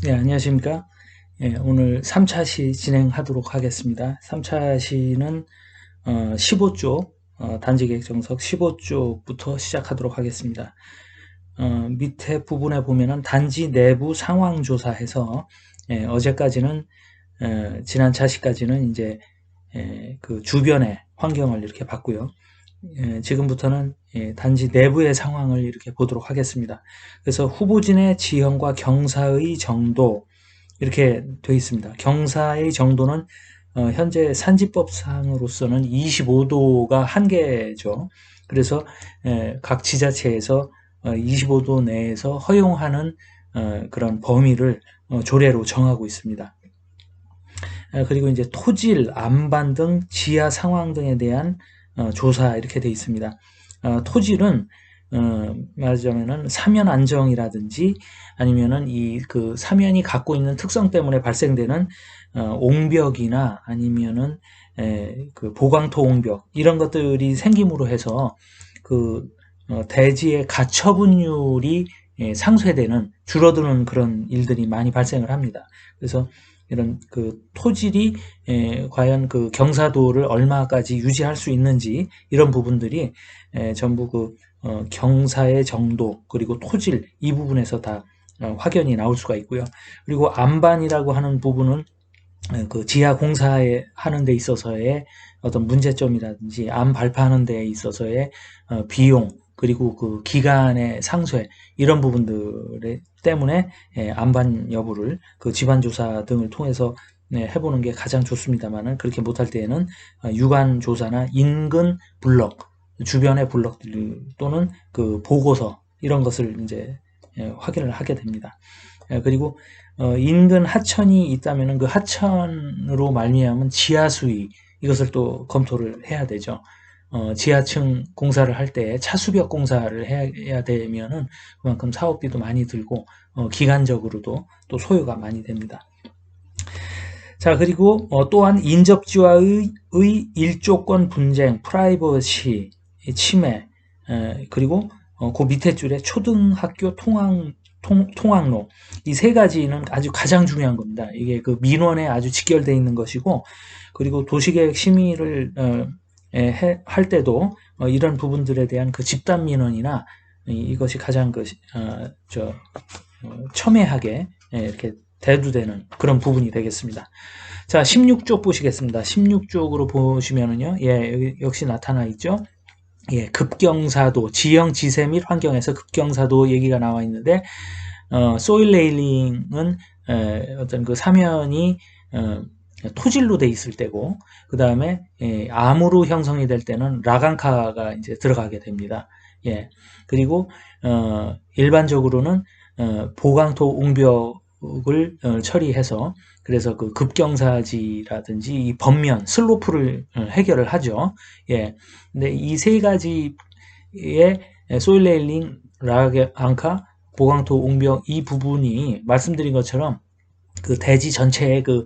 네, 안녕하십니까. 예, 오늘 3차 시 진행하도록 하겠습니다. 3차 시는 어, 15쪽, 어, 단지계획 정석 15쪽부터 시작하도록 하겠습니다. 어, 밑에 부분에 보면은 단지 내부 상황 조사해서 예, 어제까지는 예, 지난 차시까지는 이제 예, 그 주변의 환경을 이렇게 봤고요. 예, 지금부터는 예, 단지 내부의 상황을 이렇게 보도록 하겠습니다. 그래서 후보진의 지형과 경사의 정도 이렇게 되어 있습니다. 경사의 정도는 어, 현재 산지법상으로서는 25도가 한계죠. 그래서 예, 각 지자체에서 어, 25도 내에서 허용하는 어, 그런 범위를 어, 조례로 정하고 있습니다. 어, 그리고 이제 토질, 안반 등 지하 상황 등에 대한 어, 조사 이렇게 되어 있습니다. 어, 토질은 어, 말하자면은 사면 안정이라든지 아니면은 이 그 사면이 갖고 있는 특성 때문에 발생되는 어, 옹벽이나 아니면은 에, 그 보광토 옹벽 이런 것들이 생김으로 해서 그 어, 대지의 가처분율이 예, 상쇄되는 줄어드는 그런 일들이 많이 발생을 합니다. 그래서 이런 그 토질이 에, 과연 그 경사도를 얼마까지 유지할 수 있는지 이런 부분들이 에, 전부 그 어, 경사의 정도 그리고 토질 이 부분에서 다 어, 확연히 나올 수가 있고요. 그리고 안반이라고 하는 부분은 에, 그 지하 공사에 하는 데 있어서의 어떤 문제점이라든지 안 발파하는 데 있어서의 어, 비용 그리고 그 기간의 상쇄 이런 부분들 때문에 예, 안반 여부를 그 집안 조사 등을 통해서 네, 해보는 게 가장 좋습니다만은 그렇게 못할 때에는 어, 유관 조사나 인근 블럭 주변의 블럭들 또는 그 보고서 이런 것을 이제 예, 확인을 하게 됩니다. 예, 그리고 어, 인근 하천이 있다면은 그 하천으로 말미암은 지하 수위 이것을 또 검토를 해야 되죠. 어, 지하층 공사를 할 때 차수벽 공사를 해야 되면은 그만큼 사업비도 많이 들고 어, 기간적으로도 또 소요가 많이 됩니다. 자 그리고 어, 또한 인접지와의 일조권 분쟁, 프라이버시 침해 에, 그리고 어, 그 밑에 줄에 초등학교 통학 통, 통학로 이 세 가지는 아주 가장 중요한 겁니다. 이게 그 민원에 아주 직결되어 있는 것이고 그리고 도시계획 심의를 어, 해, 할 때도 어, 이런 부분들에 대한 그 집단 민원이나 이, 것이 가장 그, 어, 저, 어, 첨예하게 예, 이렇게 대두되는 그런 부분이 되겠습니다. 자, 16쪽 보시겠습니다. 16쪽으로 보시면은요, 예, 역시 나타나 있죠. 예, 급경사도, 지형 지세 및 환경에서 급경사도 얘기가 나와 있는데, 어, 소일 레일링은 에, 어떤 그 사면이 어, 토질로 돼 있을 때고 그 다음에 예, 암으로 형성이 될 때는 라간카가 이제 들어가게 됩니다. 예 그리고 어, 일반적으로는 어, 보강토 웅벽을 어, 처리해서 그래서 그 급경사지라든지 이 번면 슬로프를 어, 해결을 하죠. 예 근데 이 세 가지의 소일레일링 라간카 보강토 웅벽 이 부분이 말씀드린 것처럼 그 대지 전체의 그 예,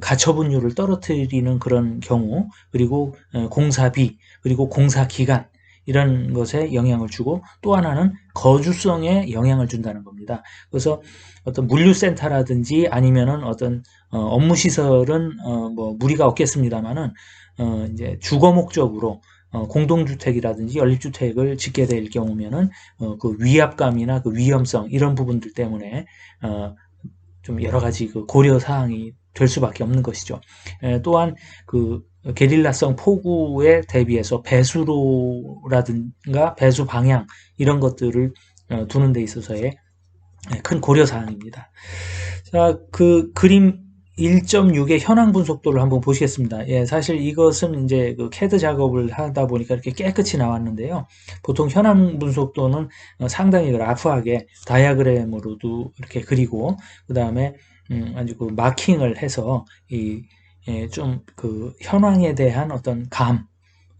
가처분율을 떨어뜨리는 그런 경우 그리고 어, 공사비 그리고 공사기간 이런 것에 영향을 주고 또 하나는 거주성에 영향을 준다는 겁니다. 그래서 어떤 물류센터라든지 아니면은 어떤 어, 업무 시설은 어, 뭐 무리가 없겠습니다만은 어, 이제 주거 목적으로 어, 공동주택이라든지 연립주택을 짓게 될 경우면은 어, 그 위압감이나 그 위험성 이런 부분들 때문에 어, 좀 여러 가지 그 고려 사항이 될 수밖에 없는 것이죠. 에, 또한 그 게릴라성 폭우에 대비해서 배수로라든가 배수 방향 이런 것들을 어, 두는 데 있어서의 큰 고려 사항입니다. 자, 그 그림 1.6의 현황 분석도를 한번 보시겠습니다. 예, 사실 이것은 이제 그 캐드 작업을 하다 보니까 이렇게 깨끗이 나왔는데요. 보통 현황 분석도는 어, 상당히 라프하게 다이아그램으로도 이렇게 그리고 그 다음에 음, 아주 그 마킹을 해서 이좀그 현황에 대한 어떤 감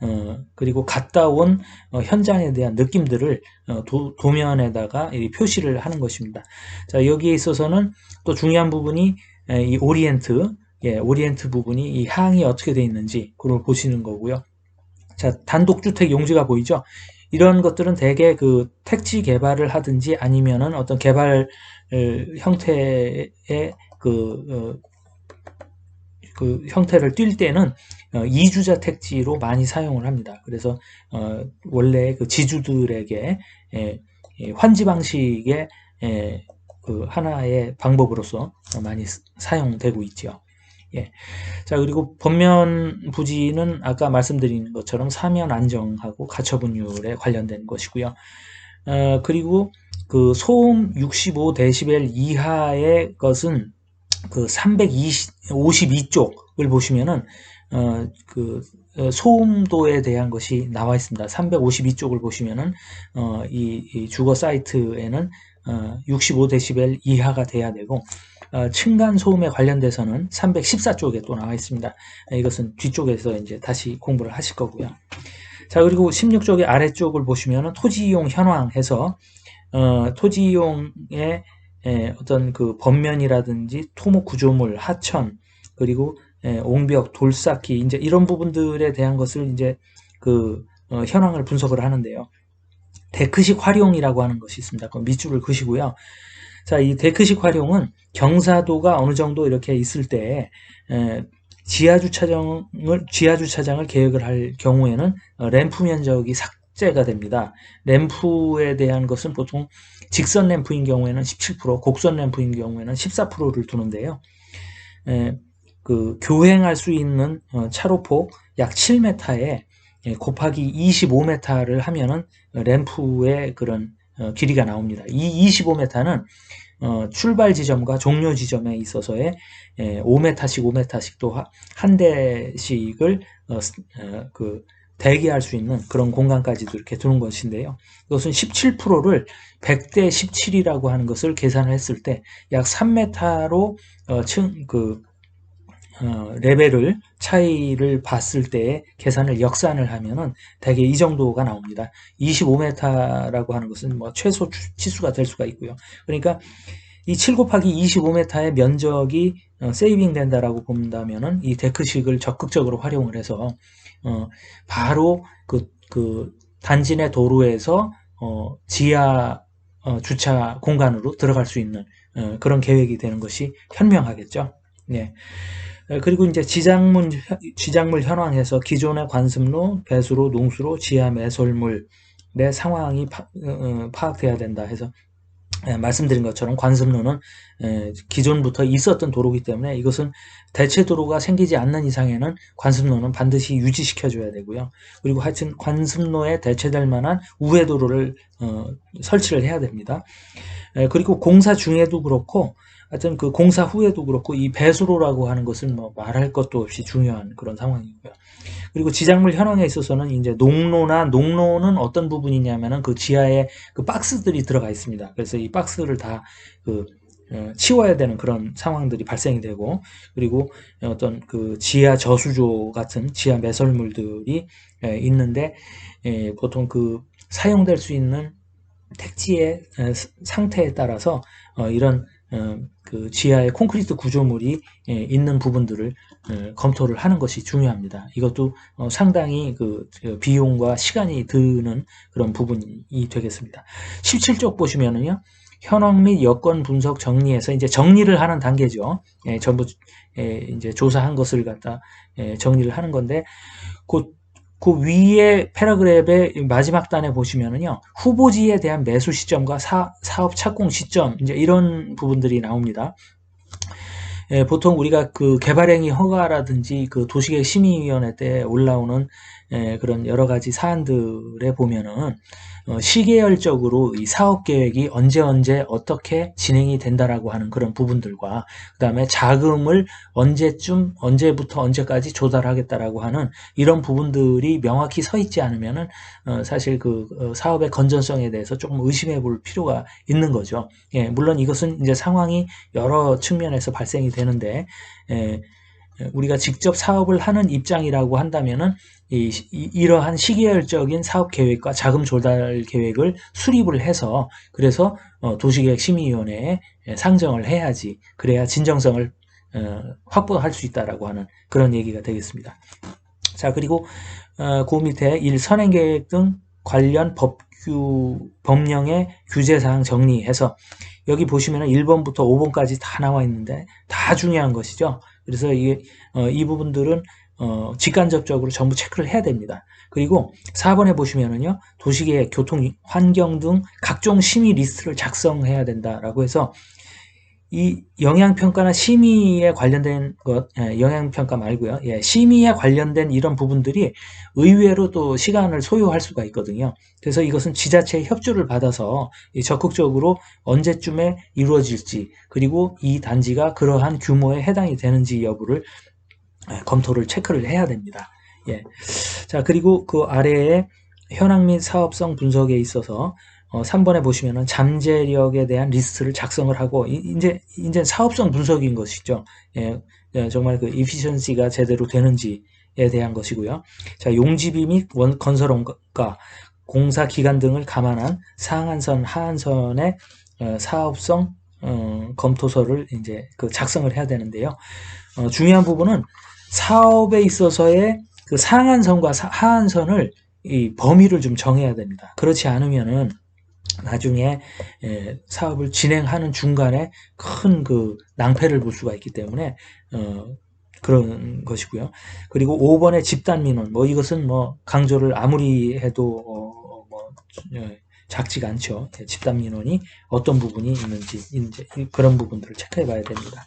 어, 그리고 갔다 온 어, 현장에 대한 느낌들을 어, 도, 도면에다가 표시를 하는 것입니다. 자 여기에 있어서는 또 중요한 부분이 에, 이 오리엔트 예, 오리엔트 부분이 이 항이 어떻게 되어 있는지 그걸 보시는 거고요. 자 단독주택 용지가 보이죠? 이런 것들은 대개 그 택지 개발을 하든지 아니면은 어떤 개발 형태의 그, 어, 그 형태를 띌 때는 어, 이주자 택지로 많이 사용을 합니다. 그래서 어, 원래 그 지주들에게 예, 예, 환지 방식의 예, 그 하나의 방법으로서 많이 사용되고 있죠. 예. 자, 그리고 법면 부지는 아까 말씀드린 것처럼 사면 안정하고 가처분율에 관련된 것이고요. 어, 그리고 그 소음 65데시벨 이하의 것은 그 352쪽을 보시면은 어, 그 어, 소음도에 대한 것이 나와 있습니다. 352쪽을 보시면은 어, 이, 이 주거 사이트에는 어, 65데시벨 이하가 돼야 되고 어, 층간 소음에 관련돼서는 314쪽에 또 나와 있습니다. 이것은 뒤쪽에서 이제 다시 공부를 하실 거고요. 자 그리고 16쪽의 아래쪽을 보시면은 토지 이용 현황해서 어, 토지 이용의 에, 어떤 그 법면이라든지 토목 구조물, 하천 그리고 에, 옹벽, 돌쌓기 이제 이런 부분들에 대한 것을 이제 그 어, 현황을 분석을 하는데요. 데크식 활용이라고 하는 것이 있습니다. 그 밑줄을 그시고요. 자, 이 데크식 활용은 경사도가 어느 정도 이렇게 있을 때 에, 지하 주차장을 지하 주차장을 계획을 할 경우에는 어, 램프 면적이 삭제가 됩니다. 램프에 대한 것은 보통 직선 램프인 경우에는 17%, 곡선 램프인 경우에는 14%를 두는데요. 에, 그 교행할 수 있는 어, 차로폭 약 7m에 예, 곱하기 25m를 하면은 램프의 그런 어, 길이가 나옵니다. 이 25m는 어, 출발 지점과 종료 지점에 있어서의 5m씩 5m씩 또한 대씩을 그 대기할 수 있는 그런 공간까지도 이렇게 두는 것인데요. 이것은 17%를 100대 17이라고 하는 것을 계산을 했을 때 약 3m로 어, 층, 그 어, 레벨을 차이를 봤을 때 계산을 역산을 하면은 대개 이 정도가 나옵니다. 25m라고 하는 것은 뭐 최소 치수가 될 수가 있고요. 그러니까 이 7 곱하기 25m의 면적이 어, 세이빙 된다라고 본다면은 이 데크식을 적극적으로 활용을 해서 어, 바로 그, 그 단지 내 도로에서 어, 지하 어, 주차 공간으로 들어갈 수 있는 어, 그런 계획이 되는 것이 현명하겠죠. 네. 그리고 이제 지작물, 지작물 현황에서 기존의 관습로, 배수로, 농수로, 지하 매설물의 상황이 파, 어, 악돼야 된다 해서 예, 말씀드린 것처럼 관습로는 예, 기존부터 있었던 도로기 때문에 이것은 대체 도로가 생기지 않는 이상에는 관습로는 반드시 유지시켜줘야 되고요. 그리고 하여튼 관습로에 대체될 만한 우회 도로를 어, 설치를 해야 됩니다. 예, 그리고 공사 중에도 그렇고 하여튼 그 공사 후에도 그렇고 이 배수로라고 하는 것은 뭐 말할 것도 없이 중요한 그런 상황이고요. 그리고 지작물 현황에 있어서는 이제 농로나 농로는 어떤 부분이냐면은 그 지하에 그 박스들이 들어가 있습니다. 그래서 이 박스를 다그 어, 치워야 되는 그런 상황들이 발생이 되고 그리고 어떤 그 지하 저수조 같은 지하 매설물들이 예, 있는데 예, 보통 그 사용될 수 있는 택지의 상태에 따라서 어, 이런 어, 그 지하에 콘크리트 구조물이 예, 있는 부분들을 어, 검토를 하는 것이 중요합니다. 이것도 어, 상당히 그 비용과 시간이 드는 그런 부분이 되겠습니다. 17쪽 보시면은요. 현황 및 여건 분석 정리해서 이제 정리를 하는 단계죠. 예, 전부 예, 이제 조사한 것을 갖다 예, 정리를 하는 건데 곧 그 위에 패러그랩의 마지막 단에 보시면은요, 후보지에 대한 매수 시점과 사, 사업 착공 시점, 이제 이런 부분들이 나옵니다. 예, 보통 우리가 그 개발행위 허가라든지 그 도시계획 심의위원회 때 올라오는 예, 그런 여러 가지 사안들에 보면은 어, 시계열적으로 이 사업 계획이 언제 언제 어떻게 진행이 된다라고 하는 그런 부분들과 그다음에 자금을 언제쯤 언제부터 언제까지 조달하겠다라고 하는 이런 부분들이 명확히 서 있지 않으면은 어, 사실 그 어, 사업의 건전성에 대해서 조금 의심해 볼 필요가 있는 거죠. 예, 물론 이것은 이제 상황이 여러 측면에서 발생이 되는데 예, 우리가 직접 사업을 하는 입장이라고 한다면은 이, 이 러한 시계열적인 사업 계획과 자금 조달 계획을 수립을 해서 그래서 어, 도시계획 심의위원회에 상정을 해야지 그래야 진정성을 어, 확보할 수 있다라고 하는 그런 얘기가 되겠습니다. 자 그리고 어, 그 밑에 일 선행계획 등 관련 법규, 법령의 규제사항 정리해서 여기 보시면 1번부터 5번까지 다 나와 있는데 다 중요한 것이죠. 그래서 이, 어, 이 부분들은 어, 직간접적으로 전부 체크를 해야 됩니다. 그리고 4번에 보시면은요, 도시계획, 교통, 환경 등 각종 심의 리스트를 작성해야 된다라고 해서 이 영향평가나 심의에 관련된 것, 예, 영향평가 말고요. 예, 심의에 관련된 이런 부분들이 의외로 또 시간을 소요할 수가 있거든요. 그래서 이것은 지자체의 협조를 받아서 적극적으로 언제쯤에 이루어질지, 그리고 이 단지가 그러한 규모에 해당이 되는지 여부를 예, 검토를 체크를 해야 됩니다. 예. 자, 그리고 그 아래에 현황 및 사업성 분석에 있어서 어, 3번에 보시면은 잠재력에 대한 리스트를 작성을 하고 이, 제 이제 사업성 분석인 것이죠. 예, 예, 정말 그 이피션시가 제대로 되는지에 대한 것이고요. 자, 용지비 및 원, 건설 원가, 공사 기간 등을 감안한 상한선, 하한선의 어, 사업성 어, 검토서를 이제 그 작성을 해야 되는데요. 어, 중요한 부분은 사업에 있어서의 그 상한선과 사, 하한선을 이 범위를 좀 정해야 됩니다. 그렇지 않으면은 나중에 사업을 진행하는 중간에 큰 그 낭패를 볼 수가 있기 때문에 어, 그런 것이고요. 그리고 5번의 집단 민원, 뭐 이것은 뭐 강조를 아무리 해도 어, 뭐 예, 작지가 않죠. 예, 집단 민원이 어떤 부분이 있는지 이제 그런 부분들을 체크해 봐야 됩니다.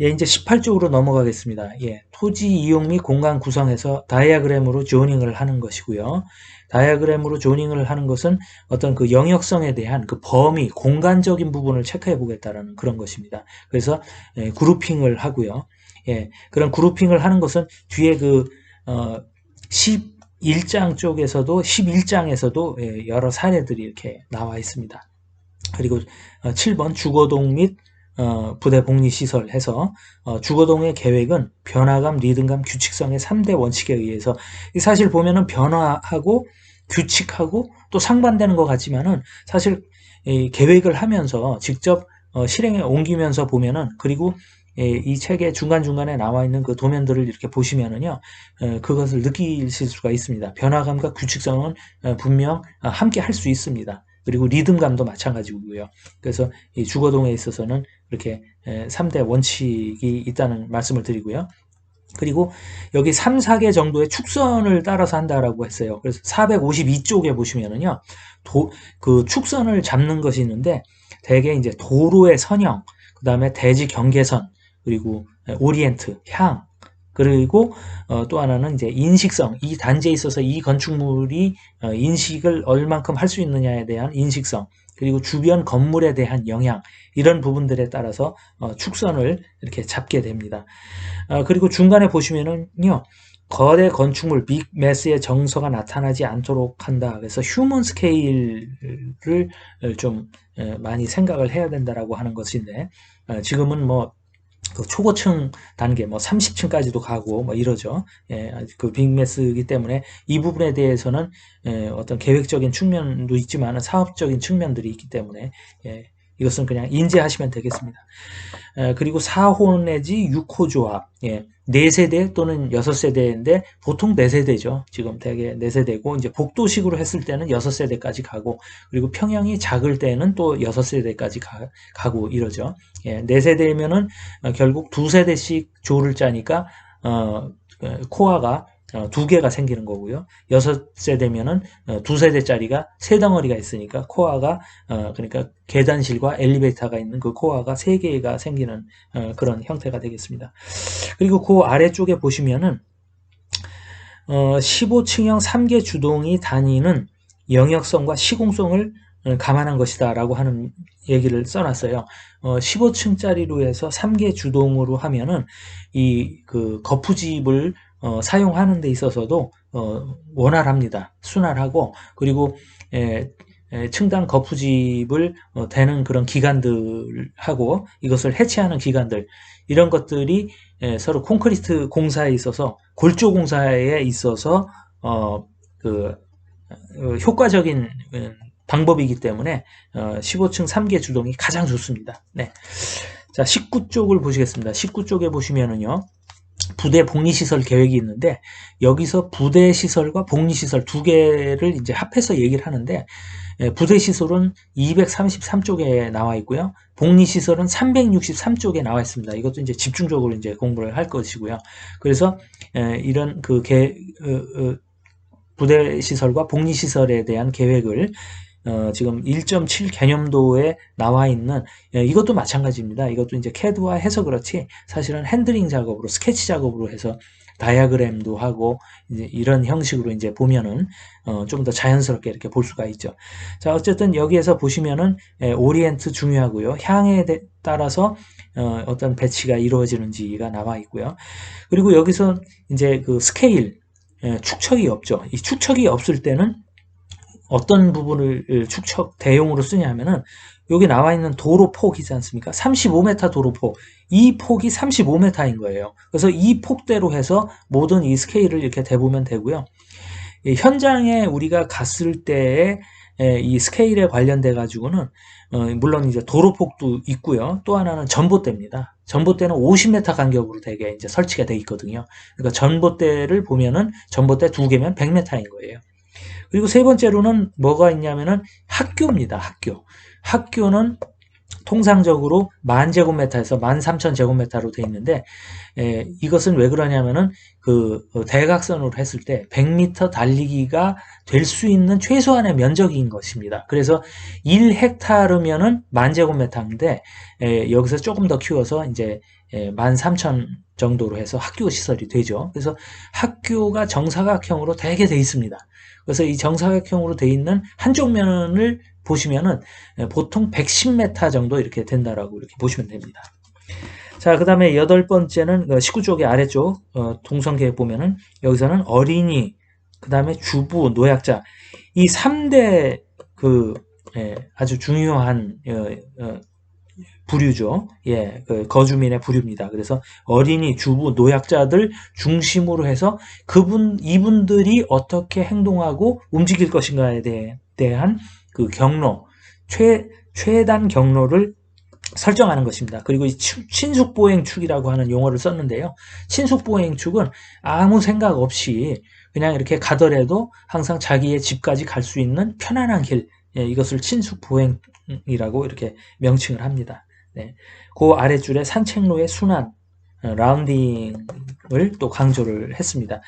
예, 이제 18쪽으로 넘어가겠습니다. 예, 토지 이용 및 공간 구성에서 다이아그램으로 조닝을 하는 것이고요. 다이아그램으로 조닝을 하는 것은 어떤 그 영역성에 대한 그 범위, 공간적인 부분을 체크해 보겠다라는 그런 것입니다. 그래서 예, 그룹핑을 하고요. 예, 그런 그룹핑을 하는 것은 뒤에 그 어, 11장 쪽에서도 11장에서도 예, 여러 사례들이 이렇게 나와 있습니다. 그리고 어, 7번 주거동 및 어, 부대 복리 시설 해서 어, 주거동의 계획은 변화감, 리듬감, 규칙성의 3대 원칙에 의해서 사실 보면은 변화하고 규칙하고 또 상반되는 것 같지만은 사실 이 계획을 하면서 직접 어, 실행에 옮기면서 보면은 그리고 예, 이 책의 중간중간에 나와 있는 그 도면들을 이렇게 보시면은요, 어, 그것을 느끼실 수가 있습니다. 변화감과 규칙성은 어, 분명 함께 할 수 있습니다. 그리고 리듬감도 마찬가지고요. 그래서 이 주거동에 있어서는 이렇게 3대 원칙이 있다는 말씀을 드리고요. 그리고 여기 3, 4개 정도의 축선을 따라서 한다라고 했어요. 그래서 452쪽에 보시면은요, 도, 그 축선을 잡는 것이 있는데, 대개 이제 도로의 선형, 그 다음에 대지 경계선, 그리고 오리엔트, 향, 그리고 어, 또 하나는 이제 인식성, 이 단지에 있어서 이 건축물이 어, 인식을 얼만큼 할 수 있느냐에 대한 인식성, 그리고 주변 건물에 대한 영향 이런 부분들에 따라서 어, 축선을 이렇게 잡게 됩니다. 어, 그리고 중간에 보시면은요. 거대 건축물 빅 매스의 정서가 나타나지 않도록 한다. 그래서 휴먼 스케일을 좀 많이 생각을 해야 된다라고 하는 것인데 어, 지금은 뭐 그 초고층 단계 뭐 30층까지도 가고 뭐 이러죠. 예, 그 빅매스이기 때문에 이 부분에 대해서는 예, 어떤 계획적인 측면도 있지만 사업적인 측면들이 있기 때문에 예, 이것은 그냥 인지하시면 되겠습니다. 에, 그리고 4호 내지 6호 조합, 예, 4세대 또는 6세대인데 보통 4세대죠. 지금 대개 4세대고 이제 복도식으로 했을 때는 6세대까지 가고 그리고 평형이 작을 때는 또 6세대까지 가, 고 이러죠. 예, 4세대면은 어, 결국 2세대씩 조를 짜니까 어, 코아가 어, 두 개가 생기는 거고요. 여섯 세대면은 어, 두 세대짜리가 세 덩어리가 있으니까 코어가 어, 그러니까 계단실과 엘리베이터가 있는 그 코어가 세 개가 생기는 그런 형태가 되겠습니다. 그리고 그 아래쪽에 보시면은 15층형 3개 주동이 다니는 영역성과 시공성을 감안한 것이다 라고 하는 얘기를 써놨어요. 어, 15층짜리로 해서 3개 주동으로 하면은 이 그 거푸집을 어, 사용하는 데 있어서도 어, 원활합니다. 순활하고 그리고 에, 에, 층당 거푸집을 어, 대는 그런 기관들하고 이것을 해체하는 기관들 이런 것들이 에, 서로 콘크리트 공사에 있어서 골조 공사에 있어서 어, 그 어, 효과적인 음, 방법이기 때문에 15층 어, 3개 주동이 가장 좋습니다. 네. 자, 19쪽을 보시겠습니다. 19쪽에 보시면은요. 부대 복리시설 계획이 있는데 여기서 부대 시설과 복리시설 두 개를 이제 합해서 얘기를 하는데 예, 부대 시설은 233쪽에 나와 있고요. 복리 시설은 363쪽에 나와 있습니다. 이것도 이제 집중적으로 이제 공부를 할 것이고요. 그래서 예, 이런 그 개, 어, 어, 부대 시설과 복리 시설에 대한 계획을 어, 지금 1.7 개념도에 나와 있는 예, 이것도 마찬가지입니다. 이것도 이제 캐드화 해서 그렇지 사실은 핸드링 작업으로 스케치 작업으로 해서 다이아그램도 하고 이런 형식으로 이제 보면은 어, 좀 더 자연스럽게 이렇게 볼 수가 있죠. 자 어쨌든 여기에서 보시면은 예, 오리엔트 중요하고요. 향에 따라서 어, 어떤 배치가 이루어지는지가 나와 있고요. 그리고 여기서 이제 그 스케일 예, 축척이 없죠. 이 축척이 없을 때는 어떤 부분을 축척 대용으로 쓰냐 하면은 여기 나와 있는 도로 폭이지 않습니까? 35m 도로 폭. 이 폭이 35m인 거예요. 그래서 이 폭대로 해서 모든 이 스케일을 이렇게 대보면 되고요. 현장에 우리가 갔을 때의 이 스케일에 관련돼 가지고는 어, 물론 이제 도로폭도 있고요. 또 하나는 전봇대입니다. 전봇대는 50m 간격으로 되게 이제 설치가 되어 있거든요. 그러니까 전봇대를 보면은 전봇대 두 개면 100m인 거예요. 그리고 세 번째로는 뭐가 있냐면은 학교입니다. 학교. 학교는 통상적으로 만 제곱미터에서 만 삼천 제곱미터로 되어 있는데 에, 이것은 왜 그러냐면은 그 어, 대각선으로 했을 때 100m 달리기가 될 수 있는 최소한의 면적인 것입니다. 그래서 1헥타르면은 만 제곱미터인데 에, 여기서 조금 더 키워서 이제 만 삼천 정도로 해서 학교 시설이 되죠. 그래서 학교가 정사각형으로 되게 돼 있습니다. 그래서 이 정사각형으로 돼 있는 한쪽 면을 보시면은 보통 110m 정도 이렇게 된다라고 이렇게 보시면 됩니다. 자, 그 다음에 여덟 번째는 19쪽의 그 아래쪽 어, 동성계획 보면은 여기서는 어린이, 그 다음에 주부, 노약자 이 3대 그 예, 아주 중요한 어, 어, 부류죠. 예, 그 거주민의 부류입니다. 그래서 어린이, 주부, 노약자들 중심으로 해서 그분, 이분들이 어떻게 행동하고 움직일 것인가에 대한 그 경로, 최, 최단 경로를 설정하는 것입니다. 그리고 이 친숙보행축이라고 하는 용어를 썼는데요. 친숙보행축은 아무 생각 없이 그냥 이렇게 가더라도 항상 자기의 집까지 갈 수 있는 편안한 길, 예, 이것을 친숙보행 이라고 이렇게 명칭을 합니다. 네. 그 아래줄에 산책로의 순환, 어, 라운딩을 또 강조를 했습니다.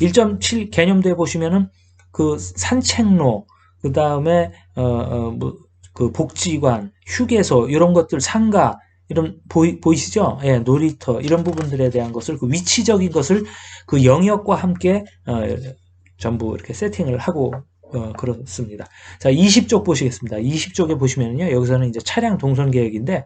1.7 개념도에 보시면은 그 산책로, 그 다음에 어, 어, 뭐, 그 복지관, 휴게소 이런 것들 상가 이런 보이, 보이시죠? 예, 놀이터 이런 부분들에 대한 것을 그 위치적인 것을 그 영역과 함께 어, 전부 이렇게 세팅을 하고 어, 그렇습니다. 자, 20쪽 보시겠습니다. 20쪽에 보시면요. 여기서는 이제 차량 동선 계획인데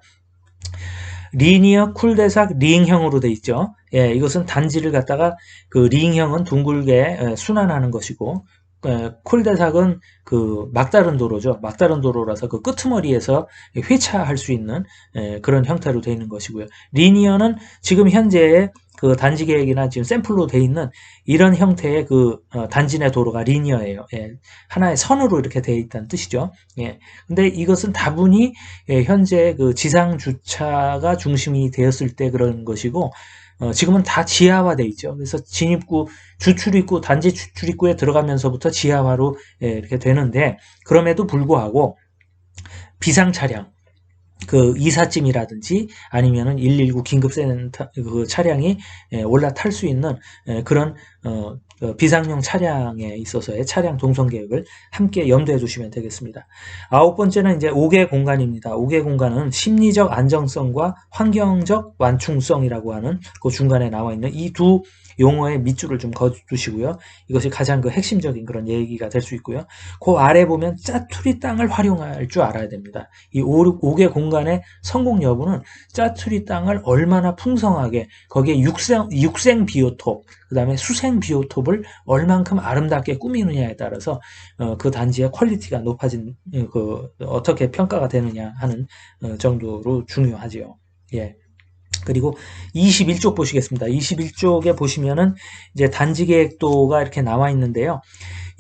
리니어 쿨대삭 링형으로 돼 있죠. 예, 이것은 단지를 갖다가 그 링형은 둥글게 순환하는 것이고 쿨대삭은 그 막다른 도로죠. 막다른 도로라서 그 끄트머리에서 회차할 수 있는 그런 형태로 되어 있는 것이고요. 리니어는 지금 현재의 그 단지 계획이나 지금 샘플로 되어 있는 이런 형태의 그 어, 단지 내 도로가 리니어예요. 예. 하나의 선으로 이렇게 되어 있다는 뜻이죠. 예. 근데 이것은 다분히 예, 현재 그 지상 주차가 중심이 되었을 때 그런 것이고 어, 지금은 다 지하화돼 있죠. 그래서 진입구, 주출입구, 단지 주출입구에 들어가면서부터 지하화로 예, 이렇게 되는데 그럼에도 불구하고 비상 차량, 그 이삿짐이라든지 아니면은 119 긴급센터 그 차량이 예, 올라탈 수 있는 예, 그런 어, 어, 비상용 차량에 있어서의 차량 동선 계획을 함께 염두에 두시면 되겠습니다. 아홉 번째는 이제 5개 공간입니다. 5개 공간은 심리적 안정성과 환경적 완충성이라고 하는 그 중간에 나와 있는 이두 용어의 밑줄을 좀 거두시고요. 이것이 가장 그 핵심적인 그런 얘기가 될 수 있고요. 그 아래 보면 짜투리 땅을 활용할 줄 알아야 됩니다. 이 5, 5개 공간의 성공 여부는 짜투리 땅을 얼마나 풍성하게 거기에 육생, 육생 비오톱, 그 다음에 수생 비오톱을 얼만큼 아름답게 꾸미느냐에 따라서 어, 그 단지의 퀄리티가 높아진 그 어떻게 평가가 되느냐 하는 어, 정도로 중요하지요. 예. 그리고 21쪽 보시겠습니다. 21쪽에 보시면은 이제 단지 계획도가 이렇게 나와 있는데요.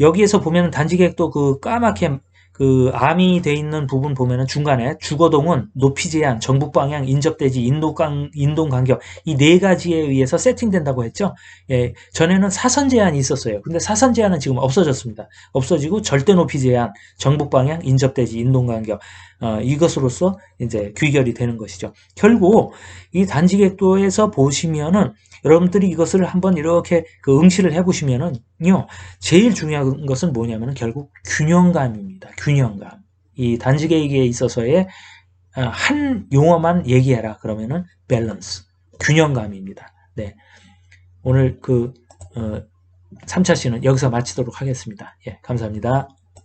여기에서 보면 단지 계획도 그 까맣게 그 암이 돼 있는 부분 보면은 중간에 주거동은 높이 제한, 정북 방향, 인접대지, 인도강, 인동 간격 이 네 가지에 의해서 세팅된다고 했죠. 예, 전에는 사선 제한이 있었어요. 근데 사선 제한은 지금 없어졌습니다. 없어지고 절대 높이 제한, 정북 방향, 인접대지, 인동 간격 어, 이것으로서 이제 귀결이 되는 것이죠. 결국 이 단지객도에서 보시면은 여러분들이 이것을 한번 이렇게 그 응시를 해보시면은 요, 제일 중요한 것은 뭐냐면은 결국 균형감입니다. 균형감. 이 단지객에 있어서의 어, 한 용어만 얘기해라 그러면은 밸런스, 균형감입니다. 네. 오늘 그 어, 3차 시는 여기서 마치도록 하겠습니다. 예, 감사합니다.